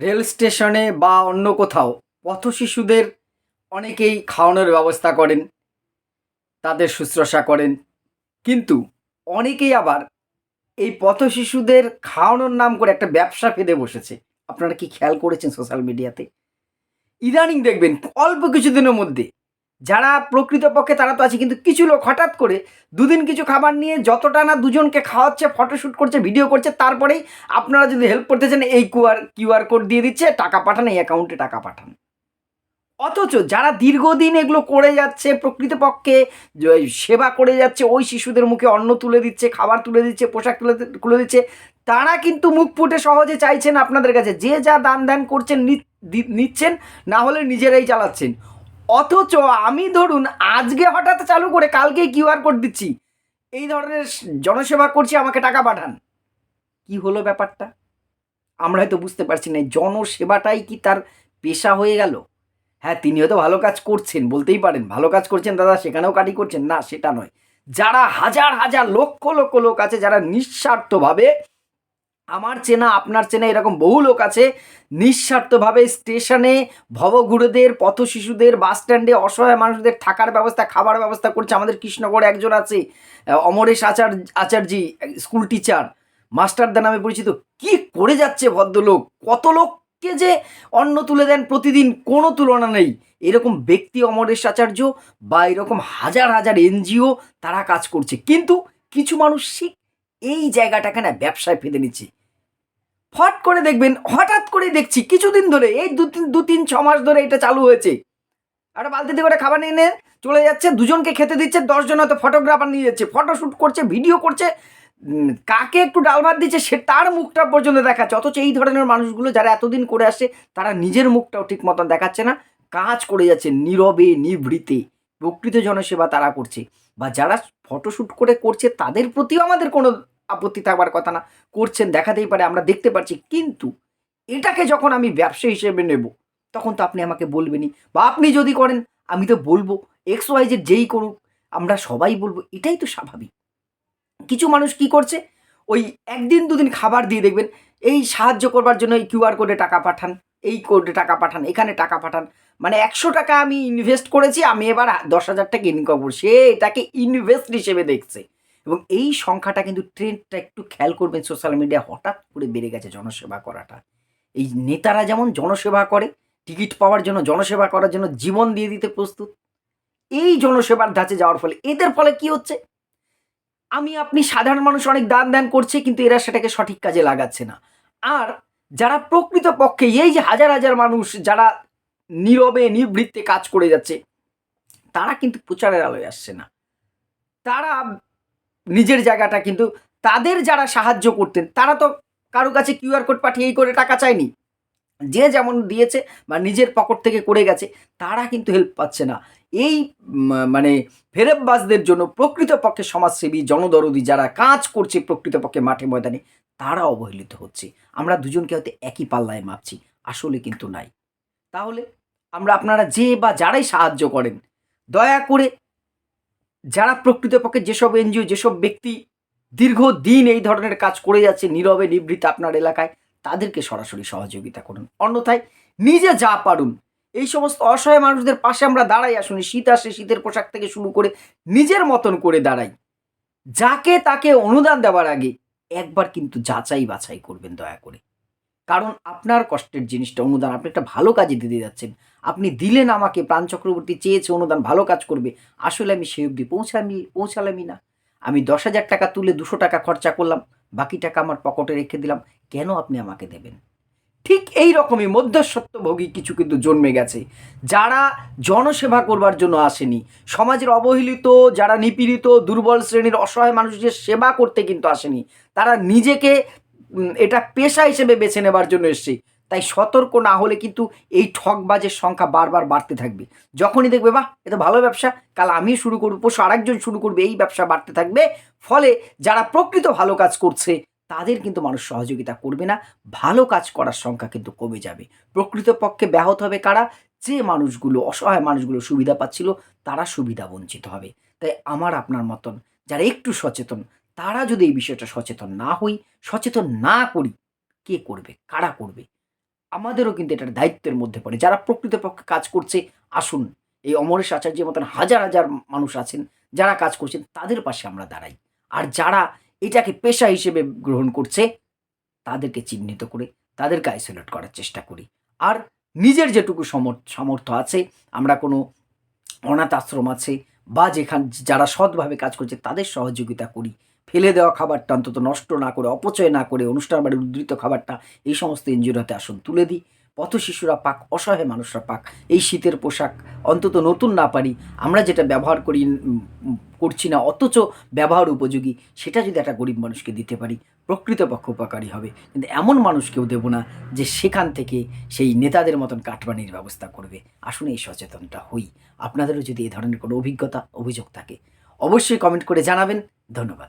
Rail স্টেশনে বা অন্য কোথাও পথ শিশুদের অনেকেই খাওয়ানোর ব্যবস্থা করেন, তাদের শুশ্রূষা করেন। কিন্তু অনেকেই আবার এই পথ শিশুদের খাওয়ানোর নাম করে একটা ব্যবসা ফেদে বসেছে। আপনারা কি খেয়াল করেছেন সোশ্যাল মিডিয়াতে? ইদানিং দেখবেন অল্প কিছুদিনের মধ্যে যারা প্রকৃতপক্ষে তারা তো আছে, কিন্তু কিছু লোক হঠাৎ করে দুদিন কিছু খাবার নিয়ে যতটা না দুজনকে খাওয়াচ্ছে ফটোশ্যুট করছে ভিডিও করছে, তারপরেই আপনারা যদি হেল্প করতে চান, এই কিউআর কিউআর কোড দিয়ে দিচ্ছে, টাকা পাঠান, এই অ্যাকাউন্টে টাকা পাঠান। অথচ যারা দীর্ঘদিন এগুলো করে যাচ্ছে, প্রকৃতপক্ষে সেবা করে যাচ্ছে, ওই শিশুদের মুখে অন্ন তুলে দিচ্ছে, খাবার তুলে দিচ্ছে, পোশাক তুলে তুলে দিচ্ছে, তারা কিন্তু মুখ ফুটে সহজে চাইছেন আপনাদের কাছে। যে যা দান দান করছেন নিচ্ছেন, না হলে নিজেরাই চালাচ্ছেন। অথচ আমি ধরুন আজকে হঠাৎ চালু করে কালকেই কিউআর কোড দিচ্ছি। এই ধরনের জনসেবা করছি, আমাকে টাকা পাঠান। কি হলো ব্যাপারটা? আমরা হয়তো বুঝতে পারছি না জনসেবাটাই কি তার পেশা হয়ে গেল? হ্যাঁ তিনি হয়তো ভালো কাজ করছেন, বলতেই পারেন, ভালো কাজ করছেন দাদা, সেখানেও কাটি করছেন। না, সেটা নয়। যারা হাজার হাজার লক্ষ লক্ষ লোক আছে, যারা নিঃস্বার্থভাবে আমার চেনা, আপনার চেনা এরকম বহু লোক আছে, নিঃস্বার্থভাবে স্টেশনে ভবঘুরেদের পথ শিশুদের বাস স্ট্যান্ডে অসহায় মানুষদের থাকার ব্যবস্থা, খাবার ব্যবস্থা করছে আমাদের কৃষ্ণগড়ে একজন আছে অমরেশ আচার, আচার্যি, স্কুল টিচার মাস্টারদা নামে পরিচিত। কি করে যাচ্ছে ভদ্রলোক? কত লোককে যে অন্ন তুলে দেন প্রতিদিন কোনো তুলনা নেই। এরকম ব্যক্তি অমরেশ আচার্য বা এরকম হাজার হাজার এনজিও তারা কাজ করছে। কিন্তু কিছু মানুষ এই জায়গাটাকে না ব্যবসায় ফেঁদে নিচ্ছে। ফট করে দেখবেন, হঠাৎ করে দেখছি, কিছুদিন ধরে, এই দু তিন দু তিন, ছ মাস ধরে এটা চালু হয়েছে। একটা বালতিতে করে খাবার নিয়ে চলে যাচ্ছে, দুজনকে খেতে দিচ্ছে, দশজন হয়তো ফটোগ্রাফার নিয়ে যাচ্ছে ফটোশ্যুট করছে ভিডিও করছে কাকে একটু ডাল ভাত দিচ্ছে, সে তার মুখটা পর্যন্ত দেখাচ্ছে, অথচ এই ধরনের মানুষগুলো যারা এতদিন করে আসছে তারা নিজের মুখটাও ঠিক মতন দেখাচ্ছে না, কাজ করে যাচ্ছে নীরবে, নিভৃতে, প্রকৃত জনসেবা তারা করছে। বা যারা ফটোশ্যুট করে করছে, তাদের প্রতিও আমাদের কোনো আপত্তি থাকবার কথা না, করছেন, দেখাতেই পারে, আমরা দেখতে পাচ্ছি কিন্তু এটাকে যখন আমি ব্যবসা হিসেবে নেব, তখন তো আপনি আমাকে বলবেনই। বা আপনি যদি করেন, আমি তো বলব এক্স ওয়াই যে যেই করুক, আমরা সবাই বলব, এটাই তো স্বাভাবিক। কিছু মানুষ কি করছে, ওই একদিন, দুদিন খাবার দিয়ে দেখবেন, এই সাহায্য করবার জন্য এই কিউআর কোডে টাকা পাঠান, এই কোডে টাকা পাঠান, এখানে টাকা পাঠান। মানে একশো টাকা আমি ইনভেস্ট করেছি, আমি এবার দশ হাজার টাকা ইনকাম করব সে এটাকে ইনভেস্ট হিসেবে দেখছে। এবং এই সংখ্যাটা কিন্তু ট্রেন্ডটা একটু খেয়াল করবেন সোশ্যাল মিডিয়া হঠাৎ করে বেড়ে গেছে জনসেবা করাটা। এই নেতারা যেমন জনসেবা করে টিকিট পাওয়ার জন্য, জনসেবা করার জন্য জীবন দিয়ে দিতে প্রস্তুত। এই জনসেবার ধাঁচে যাওয়ার ফলে এদের ফলে কি হচ্ছে? আমি, আপনি সাধারণ মানুষ অনেক দান দান করছে, কিন্তু এরা সেটাকে সঠিক কাজে লাগাচ্ছে না। আর যারা প্রকৃত পক্ষে এই যে হাজার হাজার মানুষ যারা নীরবে, নিবৃত্তে কাজ করে যাচ্ছে, তারা কিন্তু প্রচারের আলোয় আসছে না। তারা নিজের জায়গাটা কিন্তু তাদের যারা সাহায্য করতেন, তারা তো কারও কাছে কিউআর কোড পাঠিয়ে এই করে টাকা চায়নি। যে যেমন দিয়েছে বা নিজের পকেট থেকে করে গেছে, তারা কিন্তু হেল্প পাচ্ছে না। এই মানে ফেরেববাজদের জন্য প্রকৃতপক্ষে সমাজসেবী, জনদরদি যারা কাজ করছে প্রকৃতপক্ষে মাঠে ময়দানে, তারা অবহেলিত হচ্ছে। আমরা দুজনকে হয়তো একই পাল্লায় মাপছি, আসলে কিন্তু নাই। তাহলে আমরা আপনারা যে বা যারাই সাহায্য করেন, দয়া করে যারা প্রকৃতপক্ষে যেসব এনজিও, যেসব ব্যক্তি দীর্ঘদিন এই ধরনের কাজ করে যাচ্ছে নীরবে নিবৃত আপনার এলাকায়, তাদেরকে সরাসরি সহযোগিতা করুন। অন্যথায় নিজে যা পারুন। এই সমস্ত অসহায় মানুষদের পাশে আমরা দাঁড়াই, আসুন, শীত আসে, শীতের পোশাক থেকে শুরু করে নিজের মতন করে দাঁড়াই। যাকে তাকে অনুদান দেওয়ার আগে একবার কিন্তু যাচাই বাছাই করবেন দয়া করে। কারণ আপনার কষ্টের জিনিসটা অনুদান, আপনি একটা ভালো কাজে দিতে যাচ্ছেন। আপনি দিলেন আমাকে, প্রাণ চক্রবর্তী চেয়েছে, অনুদান ভালো কাজ করবে। আসলে আমি সে অবধি পৌঁছামি, পৌঁছালামই না। আমি দশ হাজার টাকা তুলে দুশো টাকা খরচা করলাম, বাকি টাকা আমার পকেটে রেখে দিলাম, কেন আপনি আমাকে দেবেন? ঠিক এই রকমই মধ্যস্বত্বভোগী কিছু কিন্তু জন্মে গেছে। যারা জনসেবা করবার জন্য আসেনি, সমাজের অবহেলিত, যারা নিপীড়িত, দুর্বল শ্রেণির অসহায় মানুষদের সেবা করতে কিন্তু আসেনি, তারা নিজেকে এটা পেশা হিসেবে বেছে নেবার জন্য এসছে। তাই সতর্ক না হলে কিন্তু এই ঠকবাজের সংখ্যা বারবার বাড়তে থাকবে। যখনই দেখবে, বাহ এটা ভালো ব্যবসা, কাল আমি শুরু করব, পরশু আরেকজন শুরু করবে, এই ব্যবসা বাড়তে থাকবে। ফলে যারা প্রকৃত ভালো কাজ করছে, তাদের কিন্তু মানুষ সহযোগিতা করবে না। ভালো কাজ করার সংখ্যা কিন্তু কমে যাবে। প্রকৃতপক্ষে ব্যাহত হবে কারা? যে মানুষগুলো, অসহায় মানুষগুলো সুবিধা পাচ্ছিল, তারা সুবিধা বঞ্চিত হবে। তাই আমার আপনার মতন, যারা একটু সচেতন তারা যদি এই বিষয়টা সচেতন না হই, সচেতন না করি, কে করবে? কারা করবে? আমাদেরও কিন্তু এটার দায়িত্বের মধ্যে পড়ে। যারা প্রকৃতপক্ষে কাজ করছে, আসুন, এই অমরেশ আচার্যের মতন হাজার হাজার মানুষ আছেন, যারা কাজ করছেন, তাদের পাশে আমরা দাঁড়াই। আর যারা এটাকে পেশা হিসেবে গ্রহণ করছে, তাদেরকে চিহ্নিত করে, তাদেরকে আইসোলেট করার চেষ্টা করি। আর নিজের যেটুকু সমর- সামর্থ্য আছে, আমরা কোনো অনাথ আশ্রম আছে, বা যেখান, যারা সৎভাবে কাজ করছে, তাদের সহযোগিতা করি। ফেলে দেওয়া খাবারটা অন্তত নষ্ট না করে, অপচয় না করে, অনুষ্ঠান বাড়ির উদ্ধৃত খাবারটা, এই সমস্ত এনজিওতে আসুন, তুলে দিই। পথ শিশুরা পাক, অসহায় মানুষরা পাক। এই শীতের পোশাক অন্তত নতুন না পারি। আমরা যেটা ব্যবহার করি করছি না, অথচ ব্যবহার উপযোগী, সেটা যদি একটা গরিব মানুষকে দিতে পারি, প্রকৃতপক্ষ উপকারী হবে। কিন্তু এমন মানুষকেও দেব না যে সেখান থেকে সেই নেতাদের মতন কাটবানির ব্যবস্থা করবে। আসুন এই সচেতনটা হই। আপনাদেরও যদি এই ধরনের কোনো অভিজ্ঞতা, অভিযোগ থাকে, অবশ্যই কমেন্ট করে জানাবেন। ধন্যবাদ।